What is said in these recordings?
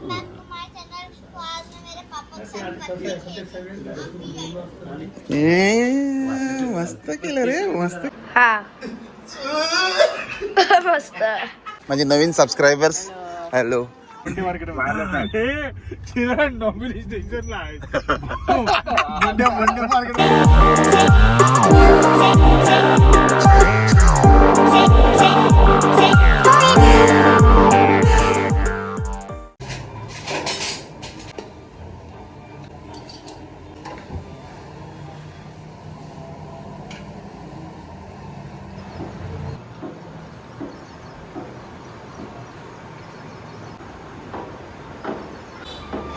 Welcome back to my channel तो आज मैं मेरे पापा के साथ पत्ते खेल रही हूँ। ए, मस्त केलं रे मस्त हा मस्त माझे नवीन सबस्क्रायबर्स हॅलो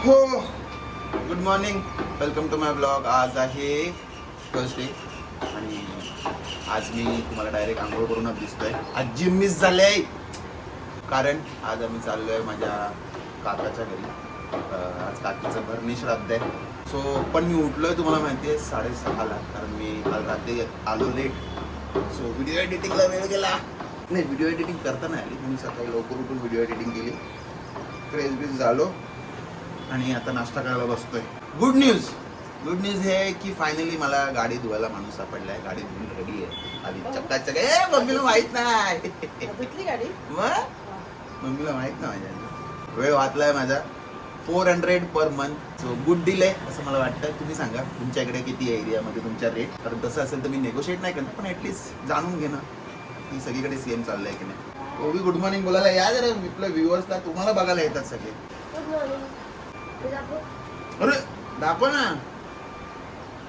हो. Good morning welcome to my blog आज आहे थर्सडे आणि आज मी तुम्हाला डायरेक्ट आंघोळ करूनच दिसतोय. आज जिम मिस झाले कारण आज आम्ही चाललोय माझ्या काकाच्या घरी. आज काकीचं भरणी श्राद्ध आहे. सो पण मी उठलोय तुम्हाला माहिती आहे साडेसहाला. कारण मी काल रात्री आलो लेट सो व्हिडिओ एडिटिंगला वेळ गेला. नाही व्हिडिओ एडिटिंग करताना आली. मी सकाळी लवकर उठून व्हिडिओ एडिटिंग केली. फ्रेश बीस झालो. आणि आता नाश्ता करायला बसतोय. गुड न्यूज गुड न्यूज हे आहे की फायनली मला गाडी धुवायला माणूस सापडलाय. गाडी धुवून रेडी आहे. आधी चक्काचक ए मम्मीला माहीत नाही. मग मम्मीला माहीत नाही माझ्या वेळ वाचलाय माझा. Four hundred per month so good deal आहे असं मला वाटतं. तुम्ही सांगा तुमच्या इकडे किती आहे एरियामध्ये तुमच्या रेट कारण तसं असेल तर मी नेगोशिएट नाही करणार पण ऍटलीस्ट जाणून घेणं. की सगळीकडे सेम चाललंय की नाही. ओवी गुड मॉर्निंग बोलायला या जरा आपल्या व्ह्युअर्सला तुम्हाला बघायला येतात सगळे. अरे दाखव ना.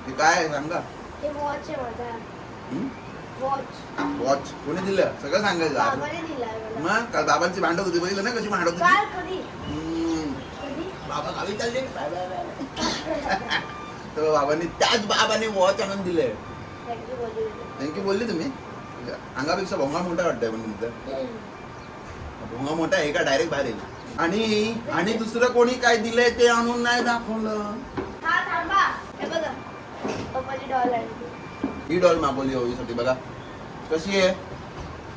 हे काय आहे सांगा. हे वॉच आहे माझा. वॉच वॉच कोणी दिलं? सगळं सांगायचं. आज. बाबाने दिलाय मला. मग काल बाबांची भांडत होती बघितलं ना कशी भांडत होती काल कधी? हम्म. कधी? बाबा गावी चालले. बाय बाय बाय तर बाबांनी त्याच बाबाने वॉच आणून दिले थँक्यू बोलली थँक्यू बोलली तुम्ही? अंगापेक्षा भोंगा मोठा वाटतंय पण तुमचं भोंगा मोठा आहे का? डायरेक्ट बाहेर येईल. आणि आणि दुसरं कोणी काय दिलंय ते आणून नाही दाखवलं. हा थांबा. हे बघा. पप्पाची डॉल आहे. ही डॉल मागवली ओवीसाठी बघा. कशी आहे?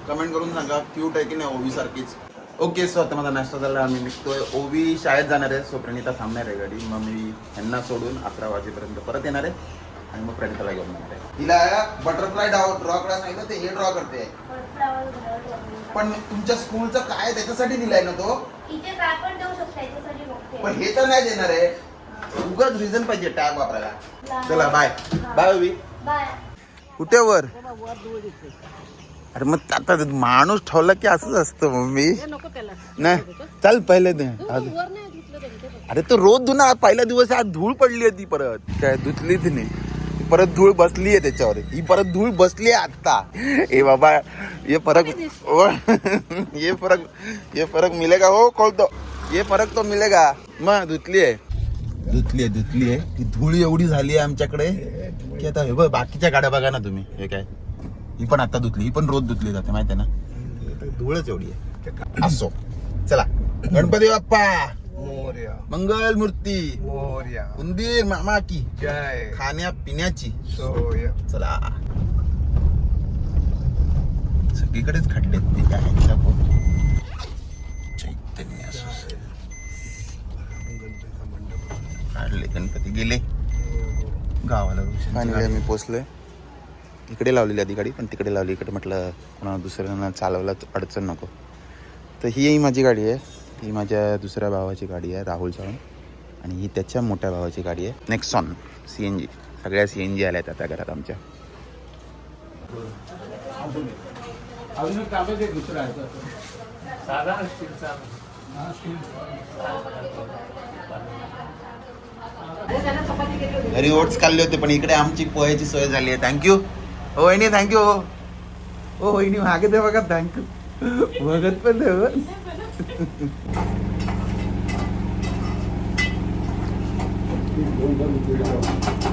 कमेंट करून सांगा. क्यूट आहे की नाही ओवी सारखीच ओके सो आता माझा नाश्ता झाला. आम्ही निघतोय. ओवी शाळेत जाणार आहे सो प्रणिता थांबणार आहे गाडी मग मी ह्यांना सोडून अकरा वाजेपर्यंत परत येणार आहे आणि मग प्रणिताला घेऊन येणार आहे. तिला बटरफ्लाय ड्रॉ ड्रॉ करायला सांगितलं ते हे ड्रॉ करते. पण तुमच्या स्कूलचं काय त्याच्यासाठी दिलाय ना तो? इथे पण देऊ शकता याच्यासाठी बघते पण हे तर नाही देणार आहे. उगाच रिझन पाहिजे टॅग वापरायला. चला बाय बाय बाय कुठे वर? अरे मग आता माणूस ठेवला की असंच असतं मम्मी. नाही. चल पहिले दे. अरे तो रोज धुना पहिला दिवस आज धूळ पडली आहे ती परत. काय धुतलीच नाही. परत धूळ बसली आहे त्याच्यावर. ही परत धूळ बसली आहे आता ए बाबा ये फरक ओ, ये फरक ये फरक मिलेगा हो कळतो ये फरक तो मिलेगा. मग धुतली आहे. धुतली आहे धुतली आहे. ती धूळ एवढी झाली आहे आमच्याकडे की आता हे बघ बाकीच्या गाड्या बघा ना तुम्ही. हे काय? ही पण आता धुतली ही पण रोज धुतली जाते माहिती आहे ना? धूळच एवढी आहे. असो. चला. गणपती बाप्पा! मोर्या. मंगल मूर्ती. मोर्या. उंदीर मामा की जय. खाण्या पिण्याची. सोय. चला. सगळीकडेच खड्डे ते काय कोण चैतन्य. काढले गणपती गेले. गावाला फायनली आम्ही पोचलोय. इकडे लावलेली आधी गाडी पण तिकडे लावली. इकडे म्हटलं कोणाला दुसऱ्यांना चालवला तर अडचण नको. तर ही माझी गाडी आहे. ही माझ्या दुसऱ्या भावाची गाडी आहे राहुल चव्हाण. आणि ही त्याच्या मोठ्या भावाची गाडी आहे नेक्सॉन सी एन जी सगळ्या सी एन जी आल्या त्या घरात आमच्या. ते घरी ओट्स खाल्ले होते पण इकडे आमची पोह्याची सोय झाली आहे. थँक्यू हो वहिनी थँक्यू हो हो वहिनी मागे दे बघा थँक्यू बघत पण.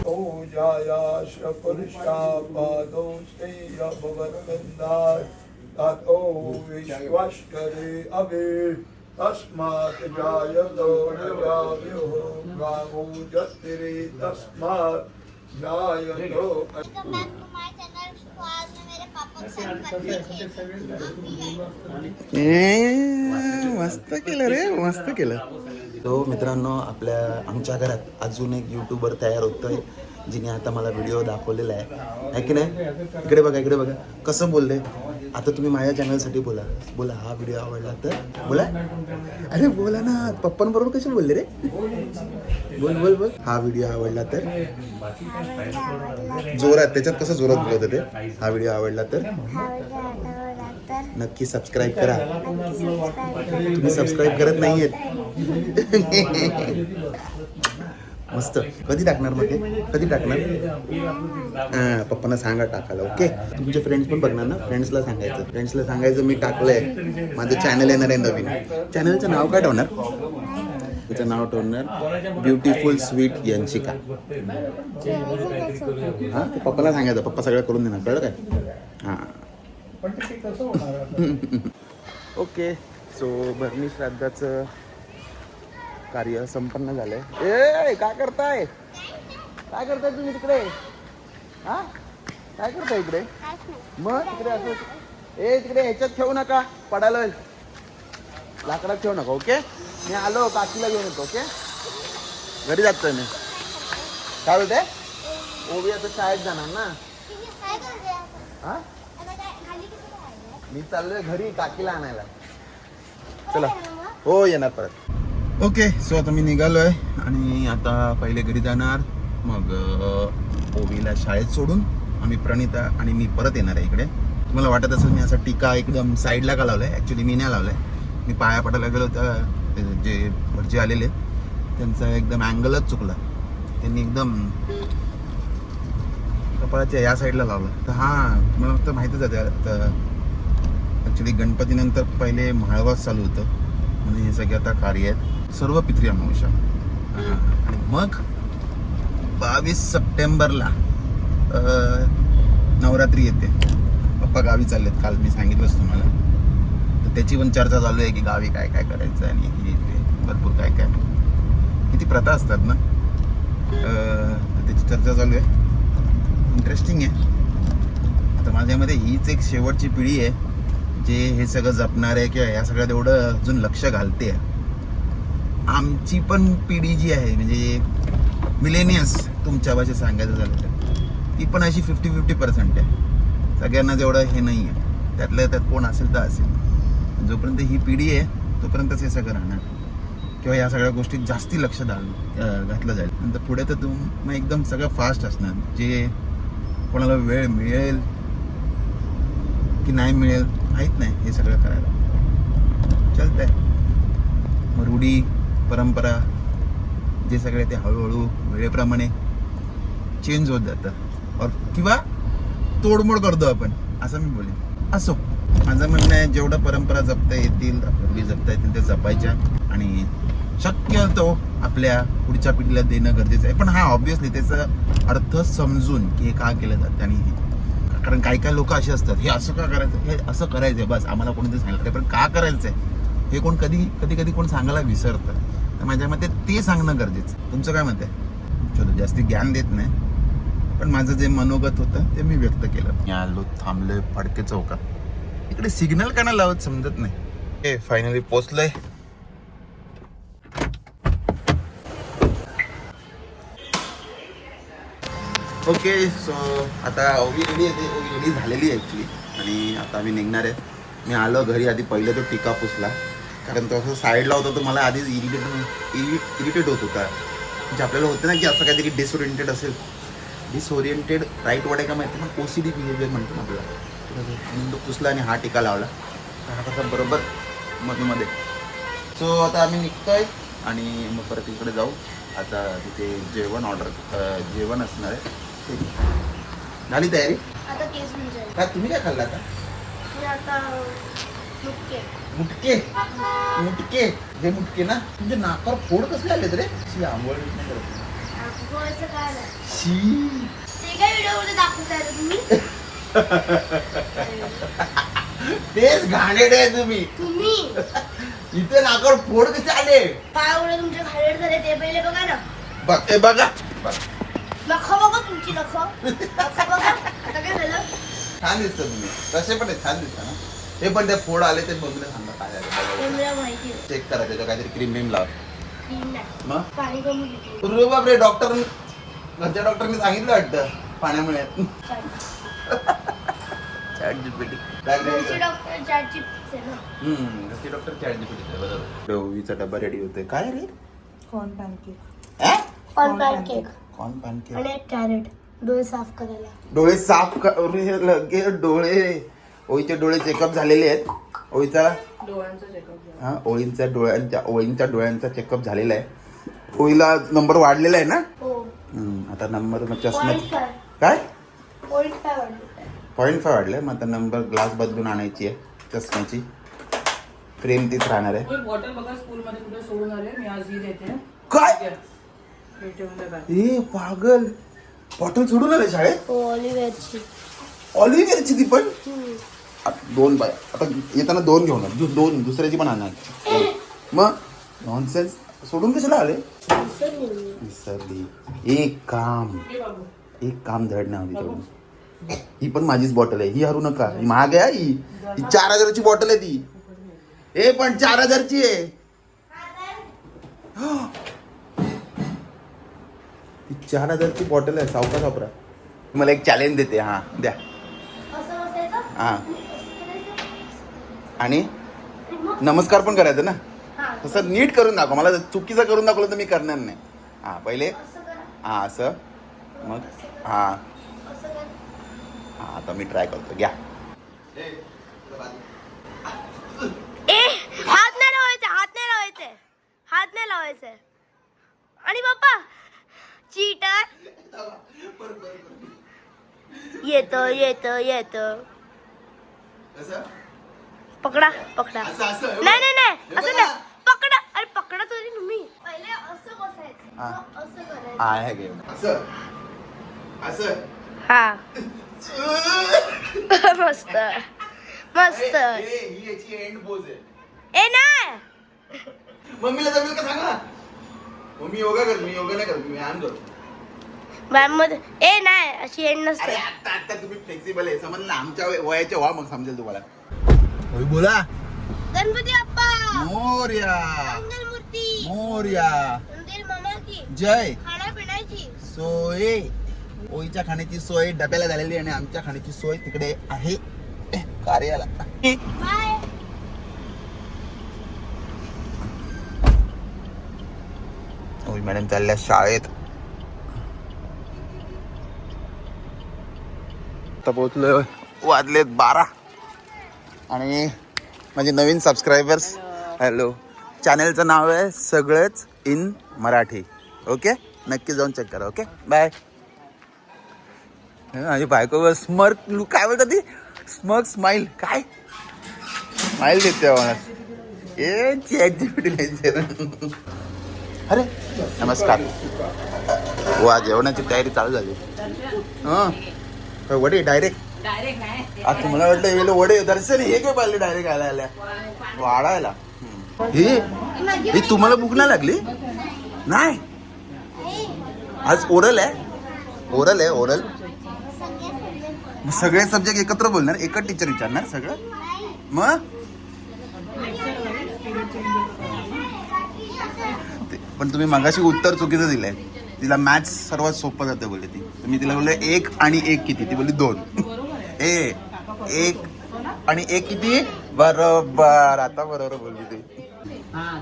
पूजाया श्रपरुषापादौ स्तेय भगवद्गन्धाय ततो विश्वष्करे अभि तस्मात् जायतो नव्याव्युः गावो जस्तिरे तस्मात् जायतो मस्त केलं रे मस्त केलं. तो मित्रांनो आपल्या आमच्या घरात अजून एक यूट्यूबर तयार होतोय जिने आता मला व्हिडिओ दाखवलेला आहे. आहे की नाही? इकडे बघा इकडे बघा. कसं बोलले? आता तुम्ही माझ्या चॅनलसाठी बोला. बोला हा व्हिडिओ आवडला तर बोला. अरे बोला ना पप्पांबरोबर कसे बोलले रे? बोल बोल बोल. हा व्हिडिओ आवडला तर. जोरात त्याच्यात कसं जोरात बोलत होते? हा व्हिडिओ आवडला तर. नक्की सबस्क्राईब करा. तुम्ही सबस्क्राईब करत नाही आहेत मस्त. कधी टाकणार मग ते? कधी टाकणार? हां पप्पांना सांगा टाकायला ओके? तुमचे फ्रेंड्स पण बघणार ना? फ्रेंड्सला सांगायचं. फ्रेंड्सला सांगायचं मी टाकलंय. माझं चॅनल येणार आहे नवीन. चॅनलचं नाव काय ठेवणार? त्याचं नाव ठेवणार ब्युटिफुल स्वीट यांशिका हां ते पप्पाला सांगायचं. पप्पा सगळं करून देणार कळलं काय? हां? ओके. सो भरणी श्राद्धाचं कार्य संपन्न झालंय. ए काय करताय? काय करताय तुम्ही तिकडे? हा? काय करताय इकडे? मग तिकडे असं ए तिकडे ह्याच्यात ठेवू नका पडायला लाकडात ठेवू नका ओके? मी आलो काकीला घेऊन येतो ओके? घरी जातोय मी. काय बोलते ओबी आता शाळेत जाणार ना. हा? मी चाललोय घरी काकीला आणायला. चला. हो येणार परत. ओके सो आता मी निघालोय आणि आता पहिले घरी जाणार. मग ओवीला शाळेत सोडून आम्ही प्रणिता आणि मी परत येणार आहे इकडे. तुम्हाला वाटत असेल मी असा टीका एकदम साईडला का लावलाय? ॲक्च्युली मी नाही लावलाय. मी पाया पडायला गेलो तर जे वरचे आलेले. त्यांचा एकदम अँगलच चुकला. त्यांनी एकदम कपाळाच्या या साईडला लावला. तर हां तुम्हाला फक्त माहितीच आहे त्या- ॲक्च्युली गणपतीनंतर पहिले महाळवास चालू होतं. म्हणजे हे सगळे आता कार्य आहेत. सर्व पित्री अमावस्या. आणि मग बावीस सप्टेंबरला नवरात्री येते. पप्पा गावी चाललेत काल मी सांगितलंच तुम्हाला. तर त्याची पण चर्चा चालू आहे की गावी काय काय करायचं आणि हे ते भरपूर काय काय. किती प्रथा असतात ना? तर त्याची चर्चा चालू आहे. इंटरेस्टिंग आहे. आता माझ्यामध्ये हीच एक शेवटची पिढी आहे जे हे सगळं जपणार आहे किंवा या सगळ्यात एवढं अजून लक्ष घालते. आहे आमची पण पिढी जी आहे म्हणजे मिलेनियस तुमच्या भाषेत सांगायचं झालं तर ती पण अशी फिफ्टी फिफ्टी पर्सेंट आहे. सगळ्यांना जेवढं हे नाही आहे त्यातल्या त्यात कोण असेल तर असेल. जोपर्यंत ही पिढी आहे तोपर्यंतच हे सगळं राहणार. किंवा या सगळ्या गोष्टीत जास्ती लक्ष घाल घातलं जाईल. नंतर पुढे तर तुम मग एकदम सगळं फास्ट असणार. जे कोणाला वेळ मिळेल की नाही मिळेल माहीत नाही हे सगळं करायला. चालतंय. मग रूढी परंपरा जे सगळे ते हळूहळू वेळेप्रमाणे चेंज होत जातं. और किंवा तोडमोड करतो आपण असं मी बोलेन. असो. माझं म्हणणं आहे जेवढं परंपरा जपता येतील रूढी जपता येतील ते जपायच्या. आणि शक्यतो आपल्या पुढच्या पिढीला देणं गरजेचं आहे. पण हा ऑब्विसली त्याचा अर्थ समजून की हे का केलं जातं आणि हे. कारण काही काही लोक असे असतात हे असं का करायचं हे असं करायचं आहे बस आम्हाला कोणीतरी सांगितलं पण का करायचं आहे हे कोण कधी कधी कधी कोण सांगायला विसरतं. तर माझ्या मते ते सांगणं गरजेचं तुमचं काय मत आहे? चलो जास्ती ज्ञान देत नाही. पण माझं जे मनोगत होतं ते मी व्यक्त केलं. मी आलो थांबलोय फडके चौकात. इकडे सिग्नल का नाही लावत समजत नाही. हे फायनली पोचलोय ओके सो आता ओवी रेडी आहे ओवी रेडी झालेली आहे ॲक्च्युली आणि आता आम्ही निघणार आहे. मी आलो घरी आधी पहिलं तो टिका पुसला कारण तो असं साईडला होता तो मला आधीच इरिटेट इरिटेट होत होता. म्हणजे आपल्याला होतं ना की असं काहीतरी डिसओरिएंटेड असेल. डिसओरिएंटेड राईट वर्ड आहे का माहिती ना ओ सी डी बिहेवियर म्हणतो ना आपल्याला. तो पुसला आणि हा टिका लावला. हा कसा बरोबर मधूमध्ये सो आता आम्ही निघतोय आणि मग परत इकडे जाऊ. आता तिथे जेवण ऑर्डर जेवण असणार आहे. ठीक. झाली तयारी? आता म्हणजे. तुम्ही काय खाल्लं आता? मुटके. मुटके. हे मुटके ना. तुमच्या नाकावर फोड कसले आले रे? शी आंघोळ नाही करत. शी. ते काय व्हिडिओमध्ये दाखवताय रे तुम्ही? तेच घाणेडे आहे तुम्ही. तुम्ही? इथे नाकावर फोड कसे आले? काय एवढे तुमचे झाले ते पहिले बघा ना. बघ. ए बघा. बघ. नख बघा तुमची नख नख बघा. आता काय झालं? छान दिसतं तुम्ही. तसे पण आहे, छान दिसतं ना. हे पण ते फोड आले ते बघून सांगा काय झालं मला माहिती आहे. चेक करा त्याच्या काहीतरी क्रीम बिम लाव. क्रीम नाही. मग? पाणी कमी घेते अरे बापरे डॉक्टर घरच्या डॉक्टरने सांगितलं वाटतं पाण्यामुळे. चॅट जीपीटी घरचे डॉक्टर चारची आहे ना? हम्म घरचे डॉक्टर चॅट जीपीटी बरोबर. डोवीचा डब्बा रेडी होतोय. काय रे? कॉर्न पॅनकेक अं? कॉर्न पॅनकेक कॉर्न पॅनकेक आणि एक कॅरेट डोळे साफ करायला. डोळे साफ कर अरे लगे डोळे. ओळीचे डोळे चेकअप झालेले आहेत. ओळीचा? हा ओळींच्या डोळ्यांच्या ओळींच्या डोळ्यांचा चेकअप झालेला आहे. ओळीला नंबर वाढलेला आहे ना? हो. हम्म, आता नंबर मग चष्मा काय? पॉईंट फाय वाढलाय. मग आता नंबर ग्लास बदलून आणायची आहे चष्म्याची. फ्रेम तीच राहणार आहे. बॉटल बघा स्कूल मध्ये कुठे सोडून आले. मी आज ही देते. काय? हे. ए पागल. बॉटल सोडून आले शाळेत? हो ऑलिव्हरची ऑलिव्हरची ती पण? दोन बाय आता येताना दोन घेऊन. दु- दोन दुसऱ्याची पण आणणार. मग? नॉनसेन्स सोडून कशाला आले? विसरली. एक काम. एक काम धड नाही हवी तेवढी ही पण माझीच बॉटल आहे. ही हरू नका. ही महाग आहे हा. ही चार हजाराची बॉटल आहे ती. ए पण चार हजारची आहे. ही चार हजारची बॉटल आहे. सावका सापरा मला एक चॅलेंज देते. हा द्या. हा. आणि नमस्कार पण करायचं ना? तसं नीट करून दाखव. मला चुकीचं करून दाखवलं तर मी करणार नाही. हा पहिले? हा असं. मग? हा. हा आता मी ट्राय करतो. घ्या. ए हात नाही लावायचे हात नाही लावायचे. हात नाही लावायचे. आणि बाप्पा चीटर येत येत येत. पकडा पकडा. नाही नाही नाही असं. नाही. पकडा. अरे पकडा तरी तुम्ही. पहिले असं बसायचं. हा. मग असं करायचं. हा हे घे. असं. असं. हा. मस्त. मस्त. ए, ए, ही याची एंड पोज आहे. ए नाही. मम्मीला जमेल का सांगा मम्मी योगा कर मी योगा नाही करत मी व्यायाम करतो. मॅममध्ये ए नाही अशी एंड अरे नसते आता आता तुम्ही फ्लेक्सिबल आहे. समजलं ना? आमच्या वय- वयाच्या व्हा मग समजेल तुम्हाला. होय बोला गणपती बाप्पा मोर्या मंगल मूर्ती मोर्या मंदिर मामा की जय खाण्या पिण्याची सोय ओईच्या खाण्याची सोय डब्याला झालेली आणि आमच्या खाण्याची सोय तिकडे आहे कार्याला बाय ओई मॅडम चालल्या शाळेत आता पोहोचलोय वाजलेत बारा आणि माझे नवीन सबस्क्रायबर्स हॅलो चॅनलचं नाव आहे सगळंच इन मराठी. ओके नक्की जाऊन चेक करा ओके बाय माझी बायको स्मर्क लू काय बोलतात ती? स्मर्क स्माइल काय? स्माइल देते मला ए अरे नमस्कार. वा जेवणाची तयारी चालू झाली. हां. काय वडे डायरेक्ट डायरेक्ट नाही. आज तुम्हाला वाटलं हे वडे दर्शन हे काय पाहिले डायरेक्ट आल्या आल्या वाढायला. हम्म. हे? हे तुम्हाला भूक नाही लागली? नाही? आज ओरल आहे? ओरल आहे ओरल मग सगळे सब्जेक्ट एकत्र बोलणार एकच टीचर विचारणार सगळं? मग? ते- पण तुम्ही मगाशी उत्तर चुकीचं दिलंय. तिला मॅथ्स सर्वात सोपं जातं बोलली ती. तर मी तिला बोलले एक आणि एक किती? ती बोलली दोन. ए एक आणि एक किती? बरोबर आता बरोबर बोलली ती. हा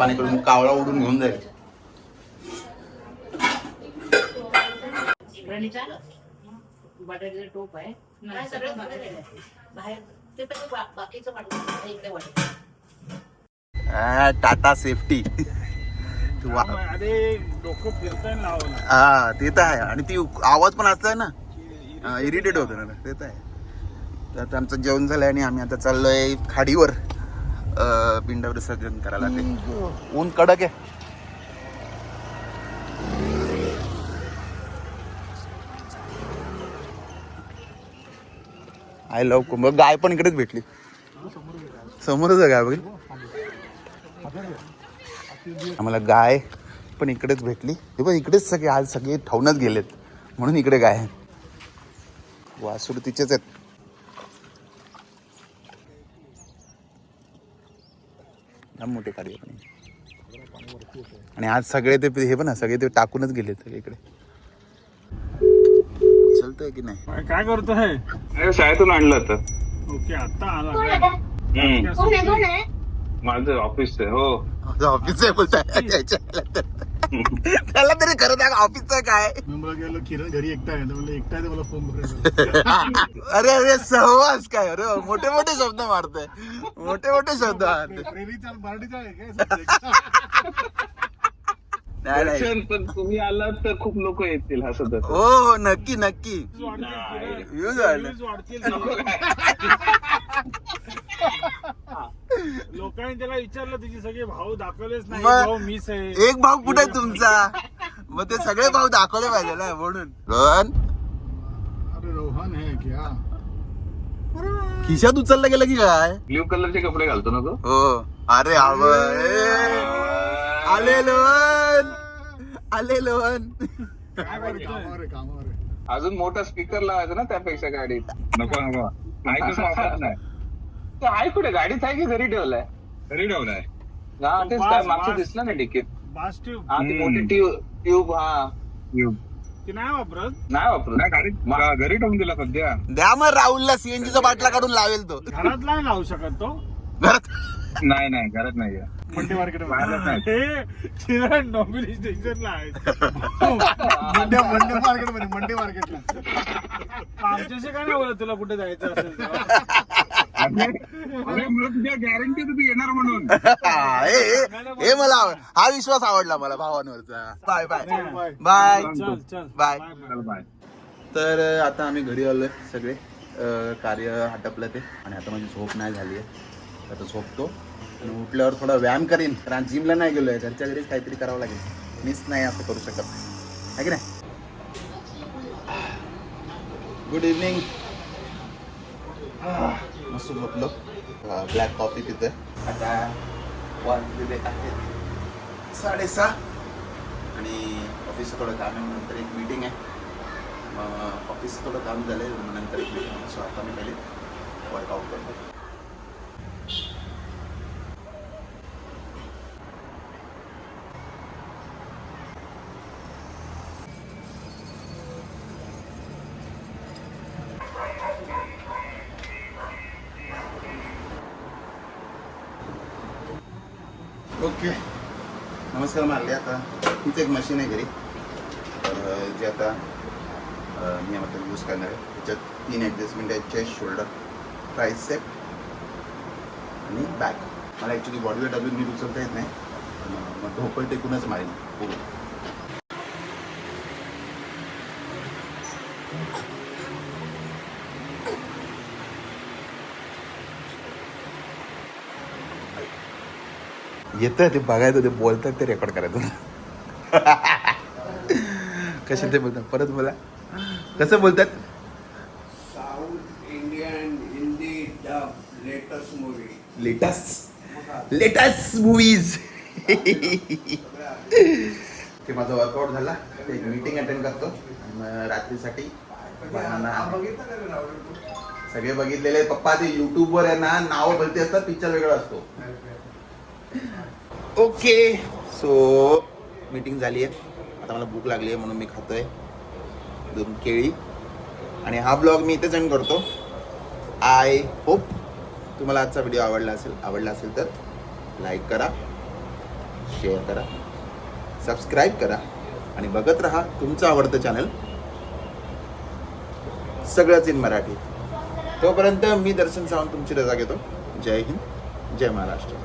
पण करून कावळा उडून घेऊन जाईल. बटाट्याचं टोप आहे. नाही सगळं बाहेर ते पण बा- बाकीचं वाटतं इकडे वाटतं आ, टाटा सेफ्टी. तू वा- अरे डोकं फिरताय लावलं हा ते तर आहे. आणि ती आवाज पण असत ना. इरिटेट होतं ना. ते तर आहे. तर आता आमचं जेवण झालंय आणि आम्ही आता चाललोय खाडीवर. अं, पिंड विसर्जन करायला ते ऊन कडक आहे. आय लव्ह कुंभ गाय पण इकडेच भेटली. समोरच आहे गाय बघ. आम्हाला गाय पण इकडेच भेटली. हे पण इकडेच सगळे आज सगळे ठाऊनच गेलेत. म्हणून इकडे गाय वासूर तिचेच आहेत. मोठे कार्य पण आणि आज सगळे ते हे पण सगळे ते टाकूनच गेले सगळे इकडे. चलतंय की नाही? काय करतोय? अरे शाळेतून आणलं होतं. ओके आता आला माझं ऑफिस आहे हो. माझं ऑफिस आहे बोलताय. त्याला तरी खरं त्या ऑफिसचं काय? गेलो किरण घरी एकटा आहे. म्हणलं एकटा आहे मला फोन करायचा अरे अरे सहवास काय? अरे मोठे मोठे शब्द मारतोय. मोठे मोठे शब्द मारतोय प्रेरीचा मराठीचा आहे काय subject? नाही नाही. दर्शन, पण तुम्ही आलात तर खूप लोक येतील हसत हसत. हो हो नक्की नक्की. वाढले. वाढतील लोकांनी त्याला विचारलं तुझे सगळे भाऊ दाखवलेच नाही. मग- भाऊ मीच आहे. एक भाऊ कुठे आहे तुमचा? मग ते सगळे भाऊ दाखवले पाहिजे ना म्हणून. रोहन? अरे रोहन है क्या? खिशात उचललं गेलं की काय? ब्ल्यू कलरचे कपडे घालतो ना तो? हो. अरे आवड आले लोहन आले कामावर आहे अजून मोठा स्पीकर लावायचा ना त्यापेक्षा गाडीत. नको नको. ऐकूच वापरत नाही. तो आहे कुठे? गाडीत आहे की घरी ठेवलाय? घरी ठेवलाय. हा तेच काय मागचं. दिसलं ना डिकीत बास ट्यूब हा ती मोठी ट्यूब ट्यूब हा. ती नाही वापरत? नाही वापरू नाही गाडीत घरी ठेवून दिला सध्या. द्या मग राहुलला सीएनजीचा बाटला काढून लावेल तो. घरात नाही लावू शकत तो? घरात नाही नाही घरात नाहीये. मंडी मार्केट. हे स्टेशनला मंडी मंडी मार्केटमध्ये मंडी मार्केटला आमच्याशी काय नाही बोलत तुला कुठे जायचं असेल गॅरंटी तुम्ही येणार म्हणून. हे मला आवड हा विश्वास आवडला मला भावांवरचा. बाय बाय बाय चल. चल बाय बाय तर आता आम्ही घरी आलोय सगळे. कार्य हटपलं ते. आणि आता माझी झोप नाही झाली आहे. आता झोपतो. आणि उठल्यावर थोडा व्यायाम करीन कारण जिमला नाही गेलो आहे घरच्या घरीच काहीतरी करावं लागेल. मीच नाही असं करू शकत. आहे की नाही? गुड इव्हनिंग ah, मस्त झोपलो. ब्लॅक कॉफी पितोय. आता वाजलेले आहेत साडेसहा. आणि ऑफिसचं थोडं काम आहे नंतर एक मीटिंग आहे. मग ऑफिसचं थोडं काम झालं आहे मग नंतर एक मीटिंग सो आता मी पहिले वर्कआउट करतो ओके नमस्कार मारले आता. हीच एक मशीन आहे घरी. तर जे आता मी आता यूज करणार आहे. त्याच्यात तीन ॲडजस्टमेंट आहेत. चेस्ट शोल्डर प्राईस सेप आणि बॅक मला ॲक्च्युली बॉडीवर डबल मी उचलता येत नाही. मग ढोपळ टेकूनच मारेन. पूर्ण येतं ते बघायचं ते बोलतात ते रेकॉर्ड करायचं. कसे ते बोलतात? परत बोला. कसं बोलतात? South Indian Hindi dub latest movie latest latest movies ते माझा वर्कआउट झाला. ते एक मीटिंग अटेंड करतो. रात्रीसाठी सगळे बघितलेले पप्पा ते युट्यूबवर आहे ना नाव भलते असतात पिक्चर वेगळा असतो. ओके. सो मीटिंग झाली आहे. आता मला भूक लागली आहे म्हणून मी खातोय. दोन केळी. आणि हा ब्लॉग मी इथेच एंड करतो. आय होप तुम्हाला आजचा व्हिडिओ आवडला असेल आवडला असेल तर लाईक करा शेअर करा सबस्क्राईब करा आणि बघत राहा तुमचं आवडतं चॅनल सगळंच इन मराठी. तोपर्यंत मी दर्शन सावंत तुमची रजा घेतो. जय हिंद जय महाराष्ट्र.